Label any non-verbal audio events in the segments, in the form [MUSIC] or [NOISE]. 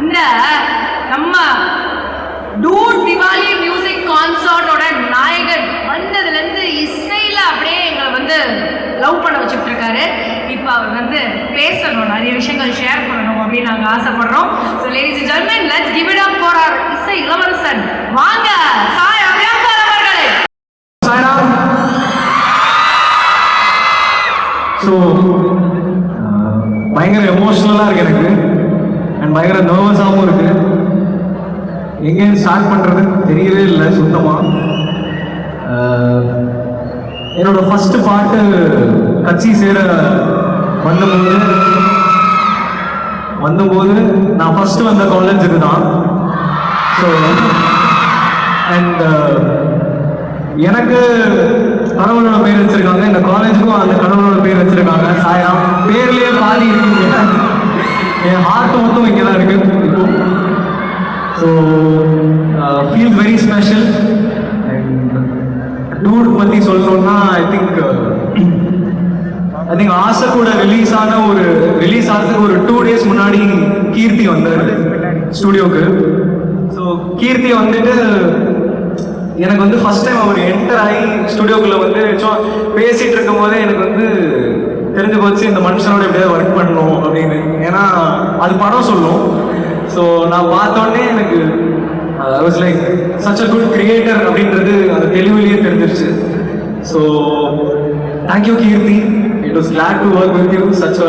இந்த நம்ம dude Diwali music கான்சர்ட்டோட நாயகன் வந்ததுலேருந்து இசையில் அப்படியே எங்களை வந்து லவ் பண்ண வச்சுட்டு இருக்காரு இப்போ அவர் வந்து பேசணும் நிறைய விஷயங்கள் ஷேர் பண்ணணும் அப்படின்னு நாங்கள் ஆசைப்படுறோம். So ladies gentlemen let's give it up for our Isai Ilavarasan. வாங்க சாய் அபியங்கர் அவர்களே. சாய்ராம். ஸோ பயங்கர எமோஷ்னலாக இருக்கு எனக்கு. எனக்கு பயங்கர நர்வஸாகவும் இருக்கு. எங்கேயும் ஸ்டார்ட் பண்ணுறது தெரியவே இல்லை சுத்தமாக என்னோட ஃபஸ்ட்டு பாட்டு கட்சி சேர வந்தபோது வந்தபோது நான் ஃபஸ்ட்டு வந்த காலேஜுக்கு தான் ஸோ அண்ட் எனக்கு கணவனோட பேர் வச்சிருக்காங்க. இந்த காலேஜுக்கும் அந்த கணவனோட பேர் வச்சிருக்காங்க. சாயா பேர்லேயே பாதி இருக்கு. என் ஹார்ட் மட்டும் இங்கே தான் இருக்கு. இப்போ so feel very special and tour பற்றி சொல்லணும்னா ஐ திங்க் ஐ திங்க் ஆசை கூட ரிலீஸ் ஆன ஒரு ரிலீஸ் ஆகிறதுக்கு ஒரு டூ டேஸ் முன்னாடி கீர்த்தி வந்தார் ஸ்டுடியோக்கு ஸோ கீர்த்தி வந்துட்டு எனக்கு வந்து ஃபர்ஸ்ட் டைம் அவர் என்டர் ஆகி ஸ்டுடியோக்குள்ளே வந்து சும்மா பேசிட்டு இருக்கும் போதே எனக்கு வந்து தெரிஞ்சு போச்சு இந்த மனுஷனோட எப்படியாவது ஒர்க் பண்ணணும். ஏன்னா அது படம் சொல்லும். ஸோ நான் பார்த்தோன்னே எனக்கு I was like such a good creator அப்படின்றது அந்த தெளிவிலேயே தெரிஞ்சிருச்சு. So thank you Keerthi. It was glad to work with you such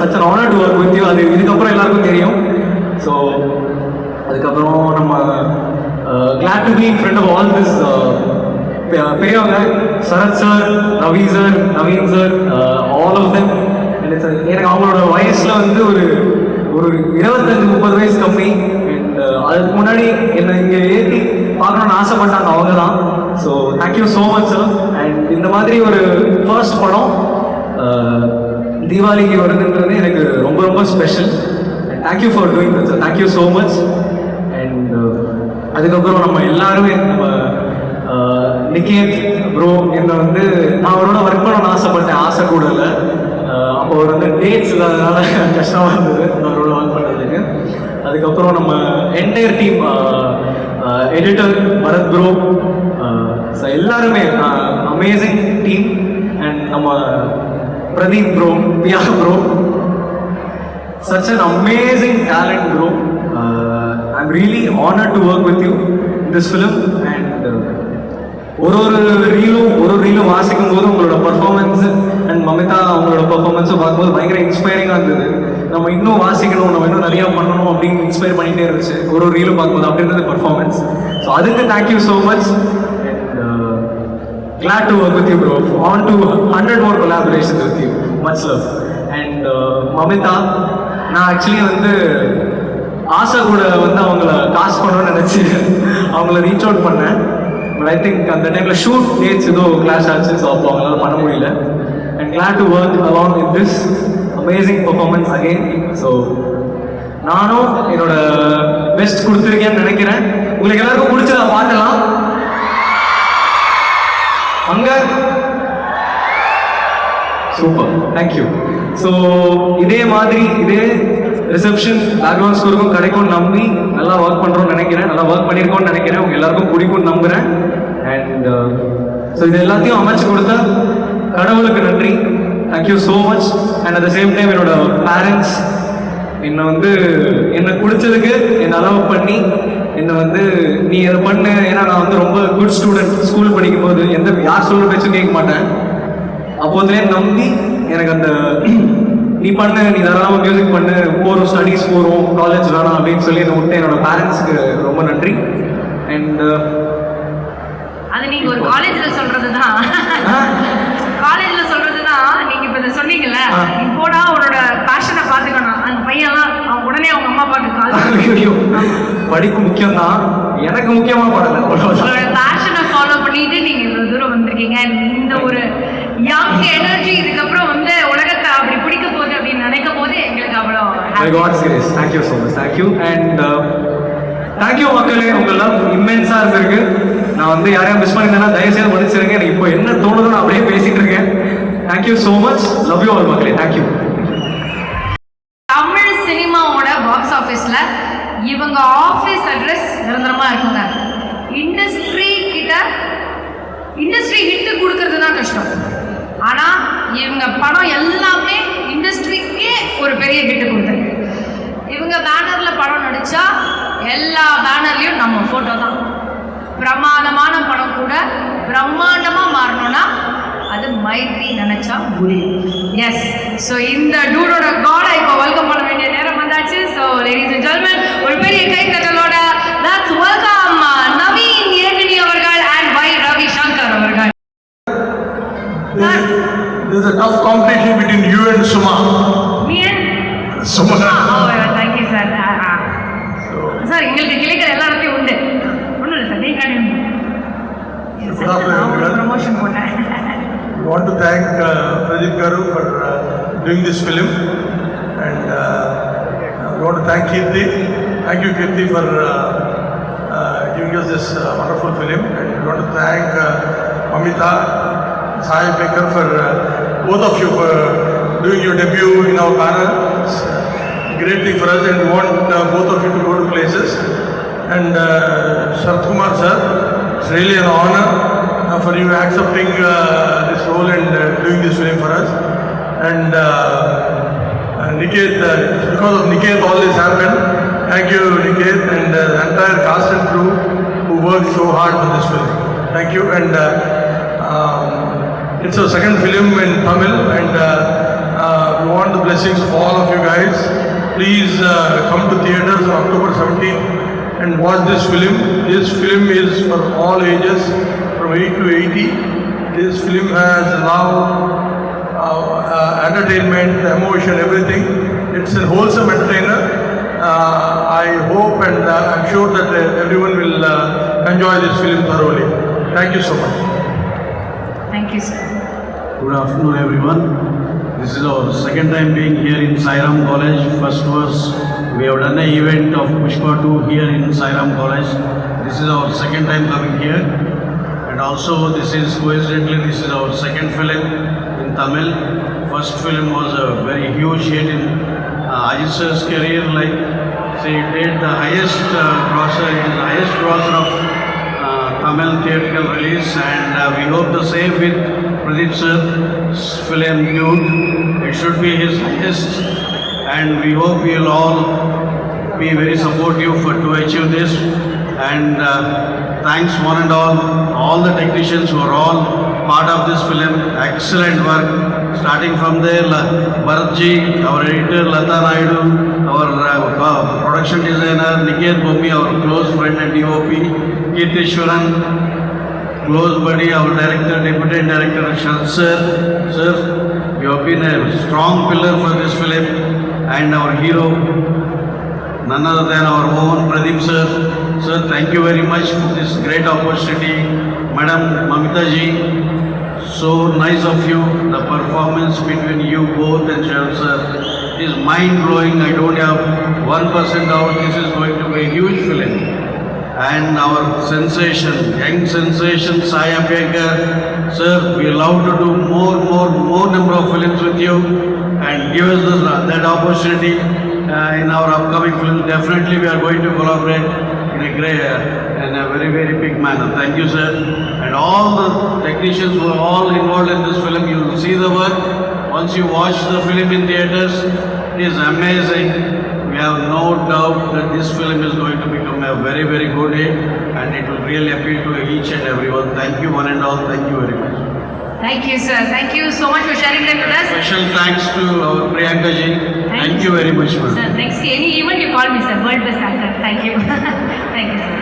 such an honour to work with you அது இதுக்கப்புறம் எல்லாருக்கும் தெரியும். ஸோ அதுக்கப்புறம் நம்ம glad to be in front of all this பெரியவங்க. Sarath sir Ravi sir Naveen sir all of them எனக்கு அவங்களோட வயசில் வந்து ஒரு ஒரு இருபத்தஞ்சு முப்பது வயசு கம்மி. அண்ட் uh, அதுக்கு முன்னாடி என்னை இங்கே ஏற்றி பார்க்கணும்னு ஆசைப்பட்டாங்க அவங்க தான். So thank you so much sir and இந்த மாதிரி ஒரு ஃபர்ஸ்ட் படம் uh, தீபாவளிக்கு வருதுன்றது எனக்கு ரொம்ப ரொம்ப special thank you for doing that sir thank you so much and அதுக்கப்புறம் நம்ம எல்லாருமே நம்ம uh, நிக்கேத் ப்ரோ என்னை வந்து நான் அவரோட ஒர்க் பண்ணணும்னு ஆசைப்பட்டேன். ஆசை கூட இல்லை. அப்போ அவர் வந்து டேட்ஸ் இல்லாதனால கஷ்டமாக இருந்தது. அவரோட ஒர்க் பண்ணுறதுக்கு அதுக்கப்புறம் நம்ம entire team editor Bharath bro so எல்லாருமே அமேசிங் டீம் அண்ட் நம்ம Pradeep bro Piya bro such an amazing talent bro I am really honour to work with you this film and ஒரு ஒரு ரீலும் ஒரு ஒரு ரீலும் வாசிக்கும் போது உங்களோட பர்ஃபார்மன்ஸு பர்ஃபார்மன்ஸை பார்க்கும்போது பயங்கர இன்ஸ்பைரிங்காக இருந்தது. நம்ம இன்னும் வாசிக்கணும் நம்ம இன்னும் நிறையா பண்ணணும் அப்படின்னு இன்ஸ்பயர் பண்ணிகிட்டே இருந்துச்சு. ஒரு ஒரு ரீலும் பார்க்கும்போது அப்படின்றது பர்ஃபார்மன்ஸ் ஸோ அதுக்கு thank you so much glad to work with you bro on to hundred more collaboration with you much love and Mamitha நான் ஆக்சுவலி வந்து ஆசா கூட வந்து அவங்கள காசு பண்ணணும்னு நினச்சி அவங்கள ரீச் அவுட் பண்ணேன். பட் ஐ திங்க் அந்த டைமில் ஷூட் டேட்ஸ் ஏதோ கிளாஷ் ஆச்சு. ஸோ அப்போ அவங்களால பண்ண முடியல. And glad to work along with this amazing performance again. ஸோ நானும் என்னோட பெஸ்ட் கொடுத்துருக்கேன்னு நினைக்கிறேன். உங்களுக்கு எல்லாருக்கும் பிடிச்சத பார்க்கலாம் அங்க. சூப்பர் தேங்க்யூ ஸோ இதே மாதிரி இதே ரிசப்ஷன் அட்வான்ஸ் ஸ்கோருக்கும் கிடைக்கும்னு நம்பி நல்லா ஒர்க் பண்ணுறோம்னு நினைக்கிறேன். நல்லா ஒர்க் பண்ணியிருக்கோம்னு நினைக்கிறேன். உங்கள் எல்லாருக்கும் பிடிக்கும்னு நம்புகிறேன் அண்ட் ஸோ uh, இது எல்லாத்தையும் அமைச்சு கொடுத்தா கடவுளுக்கு நன்றி. Thank you so much and at the same time என்னோட பேரண்ட்ஸ் என்னை வந்து என்னை குடிச்சதுக்கு என்னை அலோவ் பண்ணி என்னை வந்து நீ அதை பண்ணு. ஏன்னா நான் வந்து ரொம்ப குட் ஸ்டூடெண்ட் ஸ்கூல் படிக்கும் போது எந்த யார் சொல்கிற பேச்சும் கேட்க மாட்டேன். அப்போதுலேயே நம்பி எனக்கு அந்த [CLEARS THROAT] நீ பண்ணு நீ தாராளமாக மியூசிக் பண்ணு. போகிறோம் ஸ்டடீஸ் போகிறோம் காலேஜ் வேணாம் அப்படின்னு சொல்லி என்னை விட்டு என்னோட பேரண்ட்ஸ்க்கு ரொம்ப நன்றி. அண்ட் அது நீங்கள் ஒரு காலேஜில் சொல்ல தான் காலேஜ்ல சொல்றது தான் நீங்க இப்ப இதை சொன்னீங்கல்ல ஆ. நீ போடா உன்னோட பேஷனை பாத்துக்கணும் அந்த பையன்லாம் அவன் உடனே அவங்க அம்மா அப்பாவுக்கு கால் ஐயோ படிப்பு முக்கியம்தான் எனக்கு முக்கியமாக படலை பேஷனை ஃபாலோ பண்ணிட்டு நீங்க இவ்வளவு தூரம் வந்திருக்கீங்க. இந்த ஒரு யங் எனர்ஜி இதுக்கப்புறம் வந்து உலகத்தை அப்படி பிடிக்க போகுது அப்படின்னு நினைக்கும் போது எங்களுக்கு அவ்வளோ my happy. God's grace thank you so much thank you and thank you மக்களே. உங்க லவ் இம்மென்ஸாக இருந்திருக்கு. நான் வந்து யாரையும் மிஸ் பண்ணியிருந்தேன்னா தயவுசெய்து மன்னிச்சிருங்க. எனக்கு இப்போ என்ன தோணுதோ நான் அப்படியே பேசிட்டு இருக்கேன். Thank you so much love you all மக்களே. தேங்க்யூ படம் எல்லாமே இண்டஸ்ட்ரிக்கே ஒரு பெரிய ஹிட்டு கொடுத்துருக்கு. இவங்க பேனரில் படம் நடித்தா எல்லா பேனர்லேயும் நம்ம ஃபோட்டோ தான். பிரமாதமான படம் கூட பிரம்மாண்டமாக மாறணும்னா அது மைத்ரி நினைச்சா முடியும் எஸ் ஸோ இந்த டூடோட காடை இப்போ வெல்கம் பண்ண வேண்டிய நேரம் வந்தாச்சு. So ladies and ஜென்மன் Good afternoon, everyone. Promotion போட்டேன் We want to thank uh, Pradeep Garu for uh, doing this film. And uh, we want to thank Kirti. Thank you, Kirti, for uh, uh, giving us this uh, wonderful film. And we want to thank uh, Amita, Sai Baker for uh, both of you for doing your debut in our panel. It's a great thing for us and we want uh, both of you to go to places. And uh, Sharad Kumar sir, it's really an honor uh, for you accepting uh, this role and uh, doing this film for us. And uh, uh, Niket, uh, because of Niket all this happened. Thank you Niket and uh, the entire cast and crew who worked so hard for this film. Thank you and uh, um, it's our second film in Tamil and uh, uh, we want the blessings of all of you guys. Please uh, come to theaters on October 17th and watch this film. This film is for all ages from 8 to 80. This film has love, uh, uh, entertainment, emotion, everything. It's a wholesome entertainer. Uh, I hope and uh, I'm sure that uh, everyone will uh, enjoy this film thoroughly. Thank you so much. Thank you, sir. Good afternoon, everyone. This is our second time being here in Sairam College. First was we have done an event of Pushpa 2 here in Sairam College. This is our second time coming here. And also, this is coincidentally, this is our second film in Tamil. First film was a very huge hit in uh, Ajit sir's career. Like, say, it did the highest uh, grosser, the highest grosser of uh, Tamil theatrical release and uh, we hope the same with Pradeep sir's film Dude. It should be his highest and we hope we will all be very supportive for to achieve this and uh, thanks one and all, all the technicians who are all part of this film, excellent work. Starting from there, La- Bharat ji, our editor Lata Naidu, our uh, uh, production designer Niket Bhumi, our close friend and DOP, Kirtishwaran, close buddy, our director, deputy director Sharad sir. Sir, you have been a strong pillar for this film and our hero, none other than our own Pradeep sir. Sir, thank you very much for this great opportunity. Madam Mamita ji, so nice of you. The performance between you both and Sharad sir is mind blowing. I don't have one percent doubt this is going to be a huge film. And our sensation, young sensation Sai Abhyankar, sir, we love to do more, more, more number of films with you and give us this, that opportunity uh, in our upcoming film. Definitely we are going to collaborate in a great, uh, very, very big manner. Thank you, sir. And all the technicians who are all involved in this film, you will see the work. Once you watch the film in theatres, it is amazing. We have no doubt that this film is going to become a very, very good hit and it will really appeal to each and everyone. Thank you, one and all. Thank you very much. Thank you, sir. Thank you so much for sharing that with us. Special thanks to our Priyanka ji. Thank, Thank you very much, ma'am. Sir, next any event you call me, sir. World best actor. Thank you. [LAUGHS] Thank you, sir.